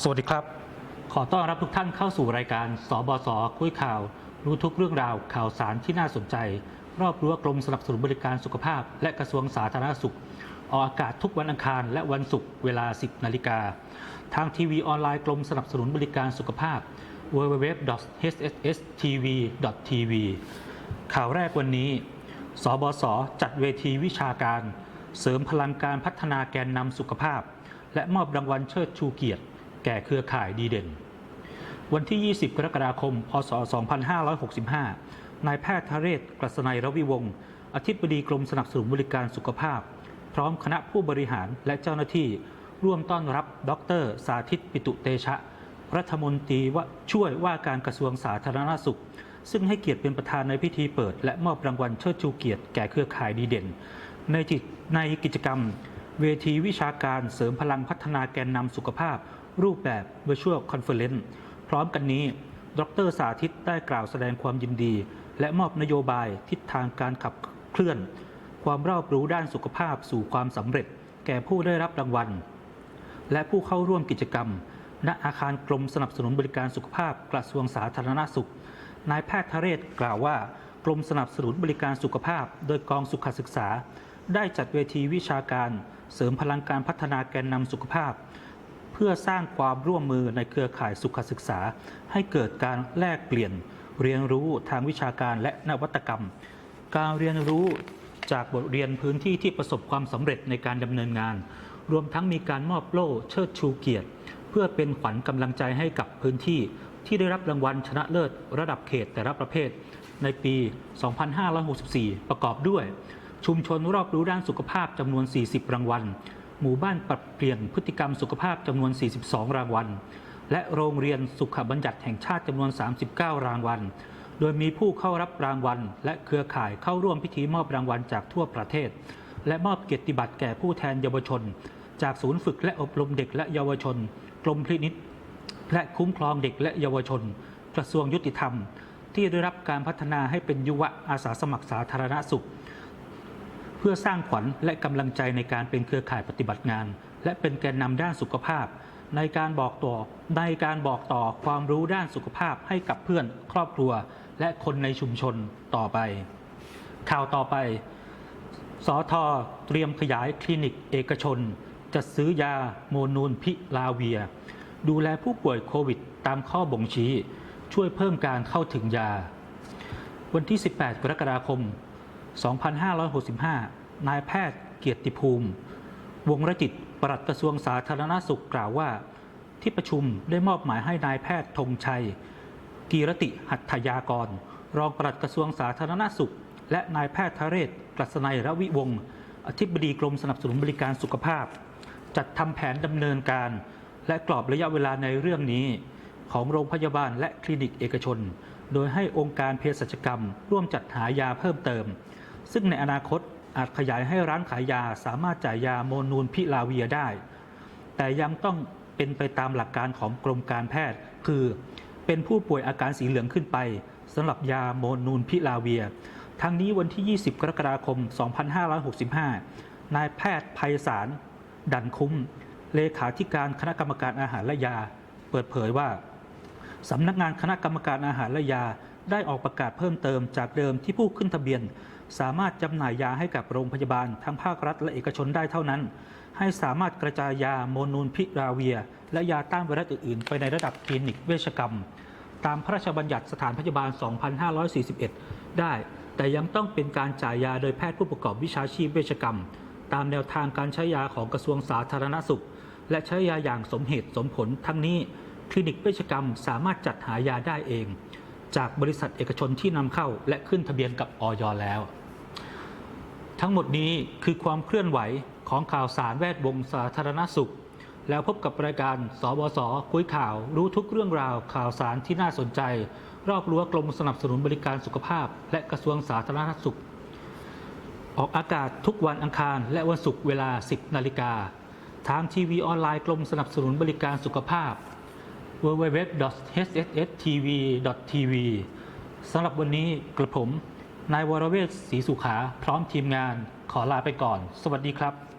สวัสดีครับ ขอต้อนรับทุกท่านเข้าสู่รายการ สบสคุยข่าว รู้ทุกเรื่องราวข่าวสารที่น่าสนใจ รอบรั้วกรมสนับสนุนบริการสุขภาพ และกระทรวงสาธารณสุข ออกอากาศทุกวันอังคารและวันศุกร์เวลา 10 นาฬิกา ทางทีวีออนไลน์กรมสนับสนุนบริการสุขภาพ www.hsstv.tv ข่าวแรกวันนี้ สบสจัดเวทีวิชาการ เสริมพลังการพัฒนาแกนนำสุขภาพ และมอบรางวัลเชิดชูเกียรติ แก่เครือข่ายดีเด่น วันที่ 20 กรกฎาคม พศ 2565 นายแพทย์ทะเรศกฤษณัยรวิวงศ์อธิบดีกรมสนับสนุนบริการสุขภาพ พร้อมคณะผู้บริหารและเจ้าหน้าที่ร่วมต้อนรับ ดร สาธิตปิตุเตชะ รัฐมนตรีว่าช่วยว่าการกระทรวงสาธารณสุข ซึ่งให้เกียรติเป็นประธานในพิธีเปิด และมอบรางวัลเชิดชูเกียรติแก่เครือข่ายดีเด่น ในจิตในกิจกรรม เวทีวิชาการเสริมพลังพัฒนาแกนนำสุขภาพ รูปแบบ Virtual Conference พร้อมกันนี้ ดรสาธิตได้กล่าวแสดงความยินดี และมอบนโยบายทิศทางการขับเคลื่อน ความรอบรู้ด้านสุขภาพสู่ความสำเร็จ แก่ผู้ได้รับรางวัล และผู้เข้าร่วมกิจกรรม ณอาคารกรมสนับสนุนบริการสุขภาพกระทรวงสาธารณสุขนายแพทย์ทะเรศกล่าวว่ากรมสนับสนุนบริการสุขภาพ โดยกองสุขศึกษา ได้จัดเวทีวิชาการ เสริมพลังการพัฒนาแกนนำสุขภาพ เพื่อสร้างความร่วมมือในเครือข่ายสุขศึกษา ให้เกิดการแลกเปลี่ยน เรียนรู้ทางวิชาการและนวัตกรรม การเรียนรู้จากบทเรียนพื้นที่ที่ประสบความสำเร็จในการดำเนินงาน รวมทั้งมีการมอบโล่เชิดชูเกียรติ เพื่อเป็นขวัญกำลังใจให้กับพื้นที่ ที่ได้รับรางวัลชนะเลิศระดับเขตแต่ละประเภท ในปี 2564 ประกอบด้วย ชุมชนรอบรู้ด้านสุขภาพจำนวน 40 รางวัล หมู่บ้านปรับเปลี่ยนพฤติกรรมสุขภาพจำนวน 42 รางวัล และโรงเรียนสุขบัญญัติแห่งชาติจำนวน 39 รางวัล โดยมีผู้เข้ารับรางวัล และเครือข่ายเข้าร่วมพิธีมอบรางวัลจากทั่วประเทศ และมอบเกียรติบัตรแก่ผู้แทนเยาวชน จากศูนย์ฝึกและอบรมเด็กและเยาวชน กรมพินิษและคุ้มครองเด็กและเยาวชน กระทรวงยุติธรรม ที่ได้รับการพัฒนาให้เป็นยุวอาสาสมัครสาธารณสุข พื่อสร้างขวัญและกำลังใจในการเป็นเครือข่ายปฏิบัติงาน และเป็นแกนนำด้านสุขภาพ ในการบอกต่อในการบอกต่อความรู้ด้านสุขภาพให้กับเพื่อนครอบครัว และคนในชุมชนต่อไป ข่าวต่อไป สอทอเตรียมขยายคลินิกเอกชน จัดซื้อยาโมนูลพิลาเวีย ดูแลผู้ป่วยโควิด ตามข้อบ่งชี้ ช่วยเพิ่มการเข้าถึงยา วันที่ 18 กรกฎาคม 2565 นายแพทย์เกียรติภูมิ วงรจิตปลัดกระทรวงสาธารณสุขกล่าวว่า ที่ประชุมได้มอบหมายให้นายแพทย์ธงชัย กีรติหัตถยากร รองปลัดกระทรวงสาธารณสุข และนายแพทย์ทะเรศกฤษณัยระวิวงศ์อธิบดีกรมสนับสนุนบริการสุขภาพ จัดทำแผนดำเนินการ และกรอบระยะเวลาในเรื่องนี้ ของโรงพยาบาลและคลินิกเอกชน โดยให้องค์การเภสัชกรรม ร่วมจัดหายาเพิ่มเติม ซึ่งในอนาคตอาจขยายให้ร้านขายยาสามารถจ่ายยาโมนูลพิลาเวียได้ แต่ยังต้องเป็นไปตามหลักการของกรมการแพทย์ คือเป็นผู้ป่วยอาการสีเหลืองขึ้นไปสำหรับยาโมนูลพิลาเวีย ทั้งนี้วันที่ 20 กรกฎาคม 2565 นายแพทย์ไพศาลดันคุ้ม เลขาธิการคณะกรรมการอาหารและยา เปิดเผยว่าสำนักงานคณะกรรมการอาหารและยาได้ออกประกาศเพิ่มเติมจากเดิมที่ผู้ขึ้นทะเบียน สามารถจำหน่ายยาให้กับโรงพยาบาล ทั้งภาครัฐและเอกชนได้เท่านั้น ให้สามารถกระจายยาโมนูลพิราเวีย และยาต้านไวรัสอื่นๆ ไปในระดับคลินิกเวชกรรม ตามพระราชบัญญัติสถานพยาบาล 2541 ได้ แต่ยังต้องเป็นการจ่ายยาโดยแพทย์ผู้ประกอบวิชาชีพเวชกรรม ตามแนวทางการใช้ยาของกระทรวงสาธารณสุข และใช้ยาอย่างสมเหตุสมผล ทั้งนี้คลินิกเวชกรรมสามารถจัดหายาได้เอง จากบริษัทเอกชนที่นำเข้าและขึ้นทะเบียนกับออยแล้ว ทั้งหมดนี้คือความเคลื่อนไหวของข่าวสารแวดวงสาธารณสุข แล้วพบกับรายการสบสคุยข่าว รู้ทุกเรื่องราวข่าวสารที่น่าสนใจ รอบรั้วกรมสนับสนุนบริการสุขภาพ และกระทรวงสาธารณสุข ออกอากาศทุกวันอังคารและวันศุกร์เวลา 10 นาฬิกา ทางทีวีออนไลน์กรมสนับสนุนบริการสุขภาพ www.hsstv.tv สำหรับวันนี้กระผม นายวรเวศศรีสุขา พร้อมทีมงาน ขอลาไปก่อน สวัสดีครับ